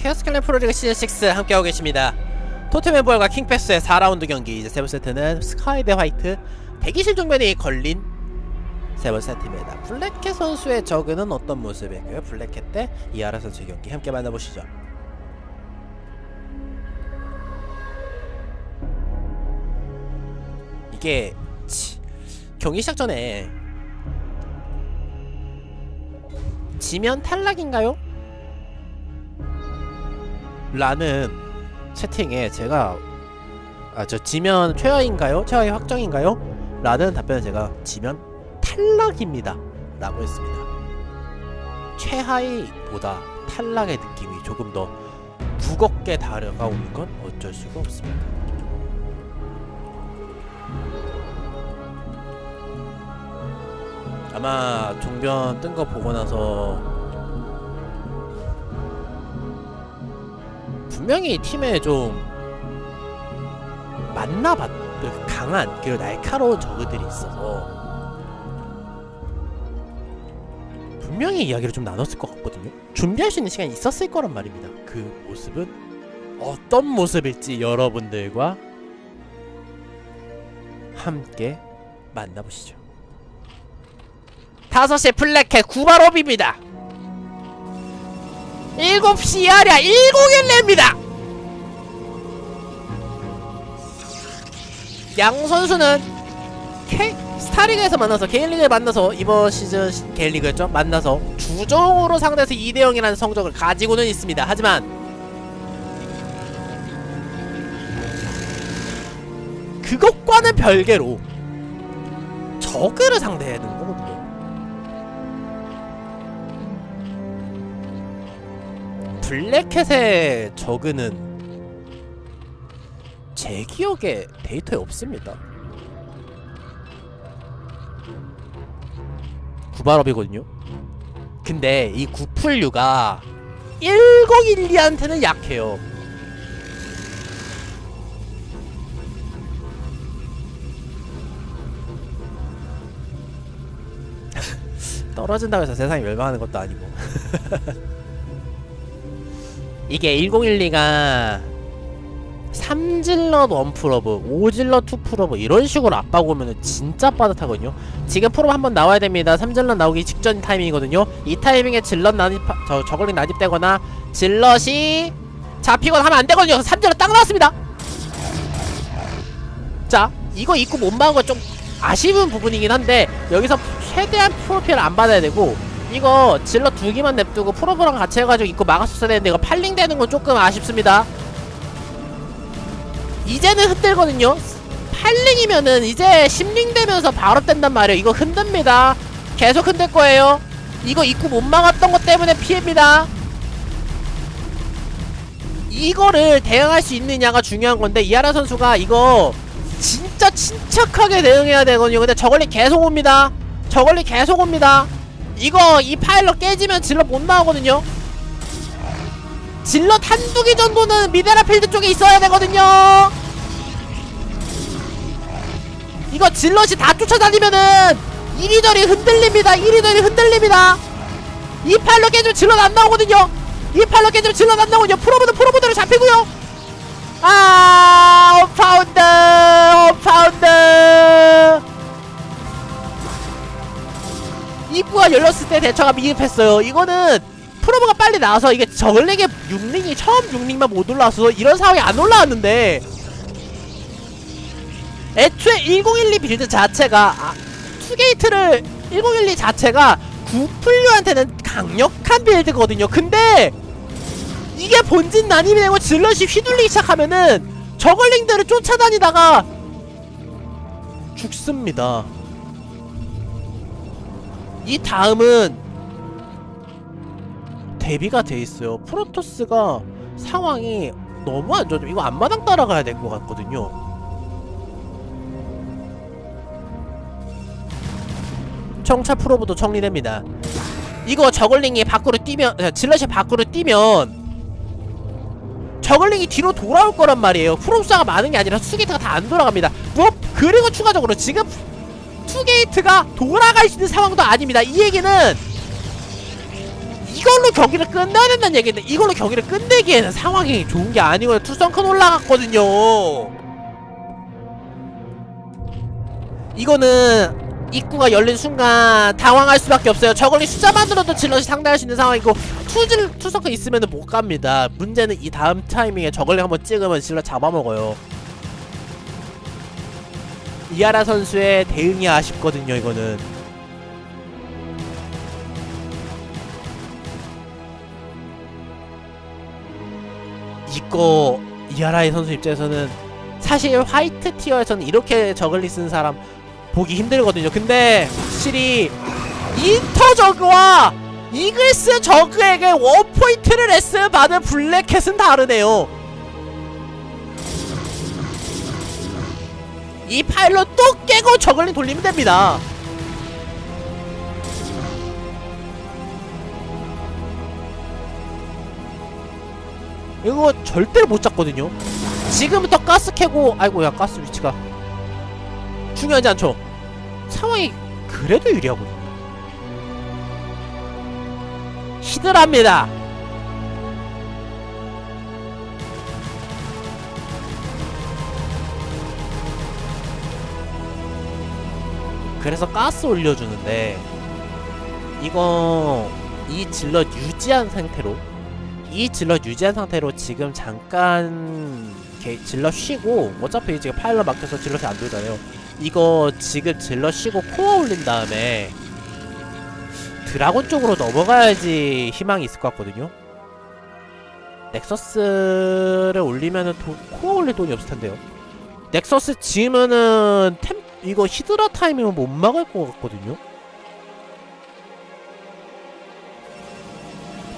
케어스켈렌 프로리그 시즌6 함께하고 계십니다 토트넘 볼과 킹패스의 4라운드 경기 이제 세번 세트는 스카이 대 화이트 대기실 종변이 걸린 세번 세트입니다 블랙캣 선수의 저그는 어떤 모습일까요? 블랙캣 대 이하라 선수의 경기 함께 만나보시죠 이게 치, 경기 시작 전에 지면 탈락인가요? 라는 채팅에 제가 아 저 지면 최하인가요? 최하위 확정인가요? 라는 답변을 제가 지면 탈락입니다 라고 했습니다 최하위보다 탈락의 느낌이 조금 더 무겁게 다가오는 건 어쩔 수가 없습니다 아마 종변 뜬 거 보고 나서 분명히 팀에 좀 만나봤 그 강한 그리고 날카로운 저그들이 있어서 분명히 이야기를 좀 나눴을 것 같거든요. 준비할 수 있는 시간이 있었을 거란 말입니다. 그 모습은 어떤 모습일지 여러분들과 함께 만나보시죠. 5시 플래켓 구발업입니다. 7시 아랴 101레입니다. 양 선수는 K 스타리그에서 만나서 개인리그에 만나서 이번 시즌 시- 개인리그였죠. 만나서 주종으로 상대해서 2대 0이라는 성적을 가지고는 있습니다. 하지만 그것과는 별개로 저그를 상대하는 블랙캣의 저그는 제 기억에 데이터에 없습니다. 구발업이거든요. 근데 이 9풀류가 1012한테는 약해요. 떨어진다고 해서 세상이 멸망하는 것도 아니고. 이게 1012가 3질럿 1프로브, 5질럿 2프로브 이런 식으로 압박 오면은 진짜 빠듯하거든요. 지금 프로브 한번 나와야 됩니다. 3질럿 나오기 직전 타이밍이거든요. 이 타이밍에 질럿 난입, 저, 저걸링 난입되거나 질럿이 잡히거나 하면 안 되거든요. 3질럿 딱 나왔습니다. 자, 이거 입고 못 막은 건좀 아쉬운 부분이긴 한데 여기서 최대한 프로필을 안 받아야 되고 이거 질럿 두 개만 냅두고 프로브랑 같이 해가지고 입고 막았었어야 되는데 이거 팔링 되는 건 조금 아쉽습니다. 이제는 흔들거든요. 팔링이면은 이제 심링 되면서 바로 뗀단 말이에요. 이거 흔듭니다. 계속 흔들 거예요. 이거 입고 못 막았던 것 때문에 피해입니다. 이거를 대응할 수 있느냐가 중요한 건데 이하라 선수가 이거 진짜 침착하게 대응해야 되거든요. 근데 저걸리 계속 옵니다. 저걸리 계속 옵니다. 이거 이 파일럿 깨지면 질럿 못 나오거든요. 질럿 한두 개 정도는 미네랄 필드 쪽에 있어야 되거든요. 이거 질럿이 다 쫓아다니면은 이리저리 흔들립니다. 이리저리 흔들립니다. 이 파일럿 깨지면 질럿 안 나오거든요. 이 파일럿 깨지면 질럿 안 나오거든요. 프로보드 프로보드로 잡히고요. 아, 오파운드, 오파운드. 입구가 열렸을 때 대처가 미흡했어요. 이거는 프로브가 빨리 나와서 이게 저글링의 6링이 처음 6링만 못 올라와서 이런 상황이 안 올라왔는데 애초에 1012 빌드 자체가 아, 투게이트를 1012 자체가 구플류한테는 강력한 빌드거든요. 근데 이게 본진 난입이 되고 질럿이 휘둘리기 시작하면은 저글링들을 쫓아다니다가 죽습니다. 이 다음은 대비가 돼 있어요. 프로토스가 상황이 너무 안 좋죠. 이거 앞마당 따라가야 될 것 같거든요. 청차 프로브도 정리됩니다. 이거 저글링이 밖으로 뛰면 아, 질럿이 밖으로 뛰면 저글링이 뒤로 돌아올 거란 말이에요. 프로브사가 많은 게 아니라 수게이트가 다 안 돌아갑니다. 뭐 그리고 추가적으로 지금 투게이트가 돌아갈 수 있는 상황도 아닙니다. 이 얘기는 이걸로 경기를 끝내야 된다는 얘기인데 이걸로 경기를 끝내기에는 상황이 좋은 게 아니고요. 투성큰 올라갔거든요. 이거는 입구가 열린 순간 당황할 수밖에 없어요. 저걸리 숫자만으로도 질럿이 상대할 수 있는 상황이고 투질 투성큰 있으면 못 갑니다. 문제는 이 다음 타이밍에 저걸리 한번 찍으면 질럿 잡아먹어요 이하라 선수의 대응이 아쉽거든요 이거는 이거 이하라의 선수 입장에서는 사실 화이트 티어에서는 이렇게 저글리 쓴 사람 보기 힘들거든요. 근데 확실히 인터 저그와 이글스 저그에게 원포인트를 레슨 받은 블랙캣은 다르네요. 이 파일로 또 깨고 저글링 돌리면 됩니다. 이거 절대로 못 잡거든요. 지금부터 가스 캐고 아이고 야 가스 위치가 중요하지 않죠. 상황이 그래도 유리하거든요. 히드랍니다. 그래서 가스 올려주는데 이거 이 질럿 유지한 상태로 이 질럿 유지한 상태로 지금 잠깐 이렇게 질럿 쉬고 어차피 지금 파일럿 막혀서 질럿이 안 돌잖아요. 이거 지금 질럿 쉬고 코어 올린 다음에 드라곤 쪽으로 넘어가야지 희망이 있을 것 같거든요. 넥서스를 올리면은 도, 코어 올릴 돈이 없을 텐데요. 넥서스 지으면은 템 이거 히드라 타임이면 못 막을 것 같거든요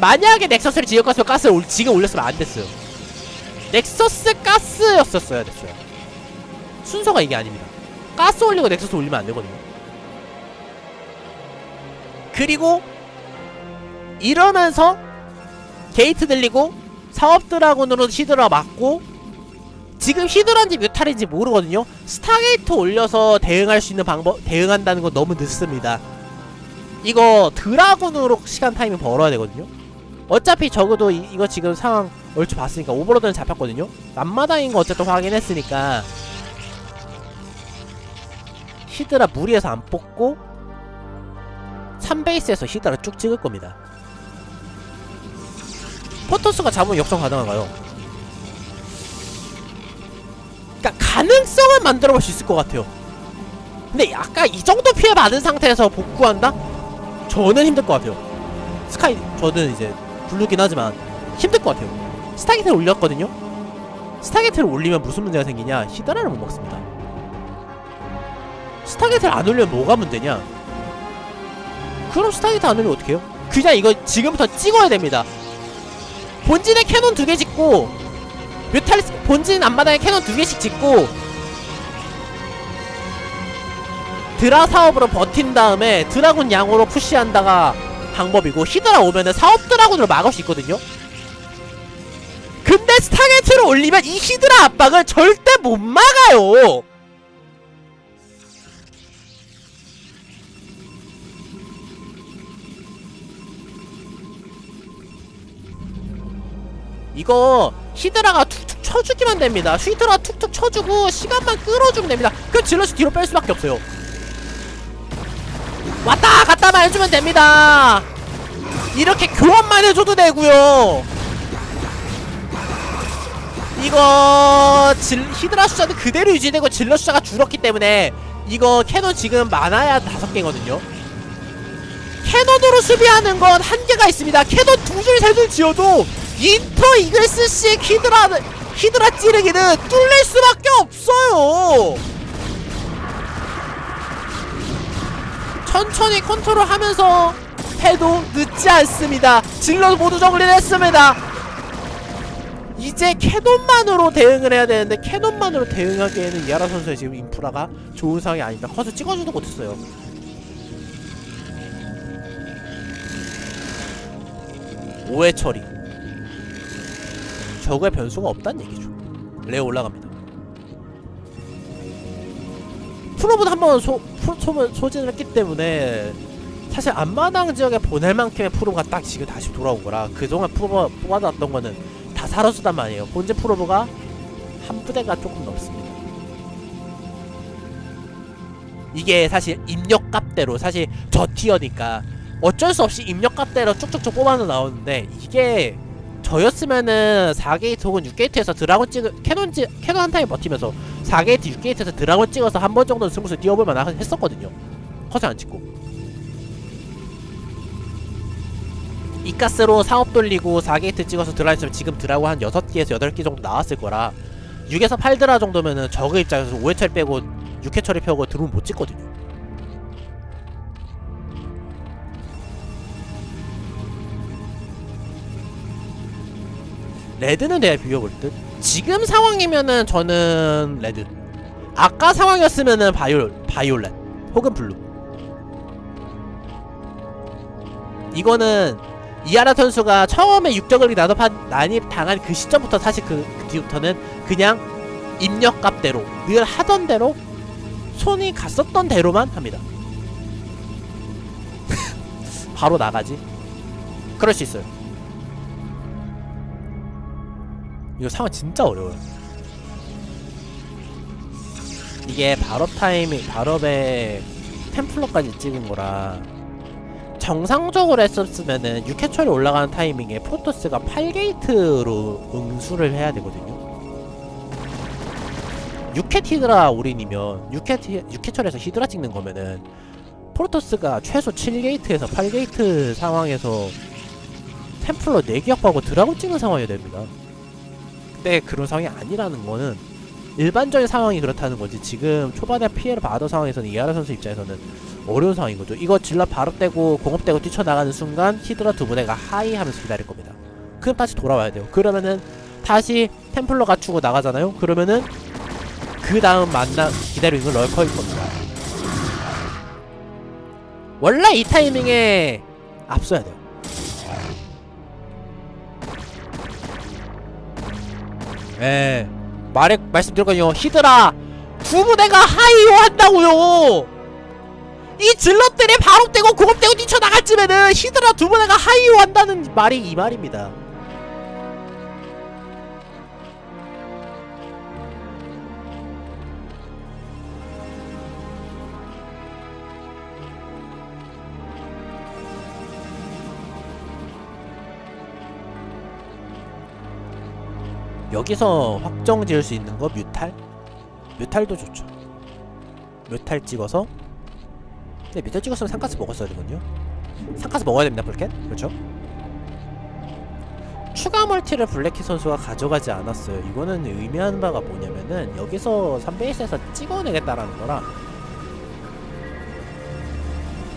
만약에 넥서스를 지역가스 가스를 올, 지금 올렸으면 안 됐어요. 넥서스 가스였었어야 됐어요. 순서가 이게 아닙니다. 가스 올리고 넥서스 올리면 안 되거든요. 그리고 이러면서 게이트 들리고 사업 드라군으로 히드라 맞고 지금 히드라인지 뮤탈인지 모르거든요. 스타게이트 올려서 대응할 수 있는 방법 대응한다는 건 너무 늦습니다. 이거 드라군으로 시간 타이밍 벌어야 되거든요. 어차피 적어도 이, 이거 지금 상황 얼추 봤으니까 오버로드는 잡혔거든요 앞마당인 거 어쨌든 확인했으니까 히드라 무리해서 안 뽑고 3베이스에서 히드라 쭉 찍을 겁니다 포토스가 잡으면 역전 가능한가요? 그니까 가능성을 만들어 볼 수 있을 것 같아요 근데 아까 이 정도 피해 받은 상태에서 복구한다? 저는 힘들 것 같아요 스카이 저는 이제 부르긴 하지만 힘들 것 같아요. 스타게트를 올렸거든요. 스타게트를 올리면 무슨 문제가 생기냐? 히드라를 못 먹습니다. 스타게트를 안 올리면 뭐가 문제냐? 그럼 스타게트 안 올리면 어떡해요? 그냥 이거 지금부터 찍어야 됩니다. 본진에 캐논 두 개 짓고 뮤탈리스 본진 앞마당에 캐논 두 개씩 짓고 드라 사업으로 버틴 다음에 드라군 양으로 푸시한다가 방법이고 히드라 오면은 사업 드라군으로 막을 수 있거든요. 근데 스타게트를 올리면 이 히드라 압박을 절대 못 막아요. 이거 히드라가 툭툭 쳐주기만 됩니다. 히드라 툭툭 쳐주고 시간만 끌어주면 됩니다. 그 질럿이 뒤로 뺄 수밖에 없어요. 왔다 갔다만 해주면 됩니다 이렇게 교환만 해줘도 되고요 이거 질, 히드라 숫자는 그대로 유지되고 질러 숫자가 줄었기 때문에 이거 캐논 지금 많아야 다섯 개거든요 캐논으로 수비하는 건 한계가 있습니다 캐논 두 줄 세 줄 지어도 인터 이글스식 히드라 히드라 찌르기는 뚫릴 수밖에 없어요 천천히 컨트롤하면서 해도 늦지 않습니다. 질러도 모두 정리를 했습니다. 이제 캐논만으로 대응을 해야 되는데 캐논만으로 대응하기에는 이하라 선수의 지금 인프라가 좋은 상황이 아닙니다. 컷을 찍어주도 못했어요. 오해 처리. 저거에 변수가 없다는 얘기죠. 레어 올라갑니다. 프로보다 한번 소, 소, 소, 소진을 했기 때문에 사실 앞마당 지역에 보낼 만큼의 프로가 딱 지금 다시 돌아온 거라 그동안 프로 뽑아놨던 거는 다 사라졌단 말이에요. 본진 프로브가 한 부대가 조금 넘습니다. 이게 사실 입력값대로 사실 저 티어니까 어쩔 수 없이 입력값대로 쭉쭉쭉 뽑아서 나오는데 이게 저였으면은 4게이트 혹은 6게이트에서 드라곤 찍을 캐논 찍 캐논 한 타임 버티면서 4게이트 6게이트에서 드라곤 찍어서 한 번 정도는 승부수 띄워볼 만한 했었거든요. 커서 안 찍고 이가스로 사업 돌리고 4게이트 찍어서 드라 했으면 지금 드라고 한 6개에서 8개 정도 나왔을 거라 6에서 8드라 정도면은 저그 입장에서 5회 처리 빼고 6회 처리 펴고 드론 못 찍거든요. 레드는 내가 비벼볼 듯. 지금 상황이면은 저는 레드. 아까 상황이었으면은 바이올 바이올렛 혹은 블루. 이거는 이하라 선수가 처음에 육적을 나답한 난입 당한 그 시점부터 사실 그, 그 뒤부터는 그냥 입력값대로 늘 하던 대로 손이 갔었던 대로만 합니다. 바로 나가지. 그럴 수 있어요. 이거 상황 진짜 어려워요. 이게 발업 타이밍, 발업에 템플러까지 찍은 거라 정상적으로 했었으면은 6회철이 올라가는 타이밍에 프로토스가 8게이트로 응수를 해야 되거든요. 6회 히드라 올인이면 6회, 티, 6회철에서 히드라 찍는 거면은 프로토스가 최소 7게이트에서 8게이트 상황에서 템플러 4개 확보하고 드라곤 찍는 상황이 됩니다. 근데 그런 상황이 아니라는 거는 일반적인 상황이 그렇다는 거지 지금 초반에 피해를 받은 상황에서는 이하라 선수 입장에서는 어려운 상황인 거죠. 이거 질러 바로 떼고 공업되고 뛰쳐나가는 순간 히드라 두 분의가 하이 하면서 기다릴 겁니다. 그럼 다시 돌아와야 돼요. 그러면은 다시 템플러 갖추고 나가잖아요. 그러면은 그 다음 만나 기다리는 건 럴커일 겁니다. 원래 이 타이밍에 앞서야 돼요. 예. 말에 말씀드렸거든요. 히드라 두 부대가 하이오 한다고요. 이 질럿들이 바로 떼고 공업 떼고 뛰쳐나갔지면은 히드라 두 부대가 하이오 한다는 말이 이 말입니다. 여기서 확정 지을 수 있는 거 뮤탈? 뮤탈도 좋죠. 뮤탈 찍어서 근데 뮤탈 찍었으면 상가스 먹었어야 되거든요. 상가스 먹어야 됩니다, 볼켓. 그렇죠? 추가 멀티를 블랙키 선수가 가져가지 않았어요. 이거는 의미하는 바가 뭐냐면은 여기서 3베이스에서 찍어내겠다라는 거라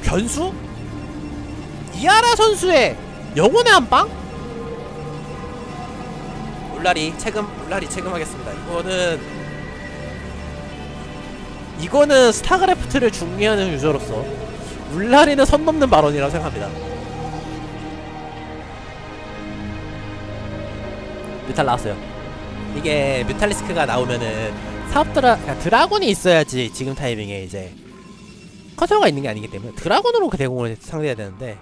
변수? 이하라 선수의 영혼의 한 방? 물라리 체금 물라리 체금하겠습니다. 이거는 이거는 스타크래프트를 중미하는 유저로서 물라리는 선 넘는 발언이라고 생각합니다. 뮤탈 나왔어요. 이게 뮤탈리스크가 나오면은 사업 드라 그러니까 드라곤이 있어야지 지금 타이밍에 이제 커서가 있는 게 아니기 때문에 드라곤으로 그 대공을 상대해야 되는데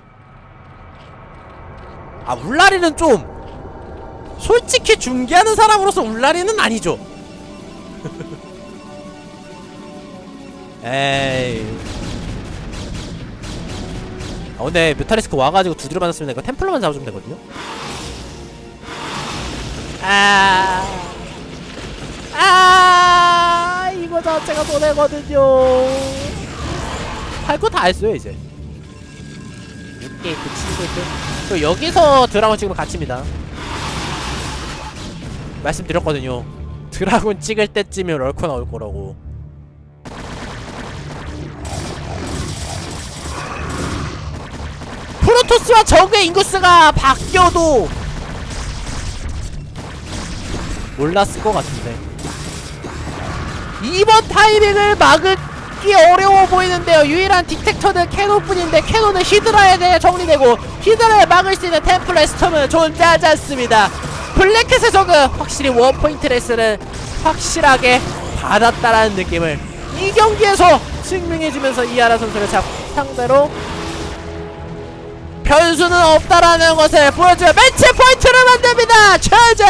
아 울라리는 좀 솔직히 중계하는 사람으로서 울라리는 아니죠. 에이. 아 근데 뮤탈리스크 와가지고 두드려 맞았으면 이거 템플러만 잡아주면 되거든요. 아. 아. 이거 자체가 손해거든요. 할 거 다 했어요 이제. 6게이트, 7게이트. 그 여기서 드라곤 찍으면 갇힙니다. 말씀드렸거든요. 드라곤 찍을 때쯤에 럴커 나올 거라고. 프로토스와 적의 인구수가 바뀌어도 몰랐을 것 같은데. 이번 타이밍을 막기 어려워 보이는데요. 유일한 디텍터는 캐논뿐인데 캐논은 히드라에 대해 정리되고 히드라에 막을 수 있는 템플레스톰은 존재하지 않습니다. 블랙캣의 적은 확실히 원포인트 레슨을 확실하게 받았다라는 느낌을 이 경기에서 증명해주면서 이하라 선수를 잡, 상대로 변수는 없다라는 것을 보여주며 매치 포인트를 만듭니다. 최재!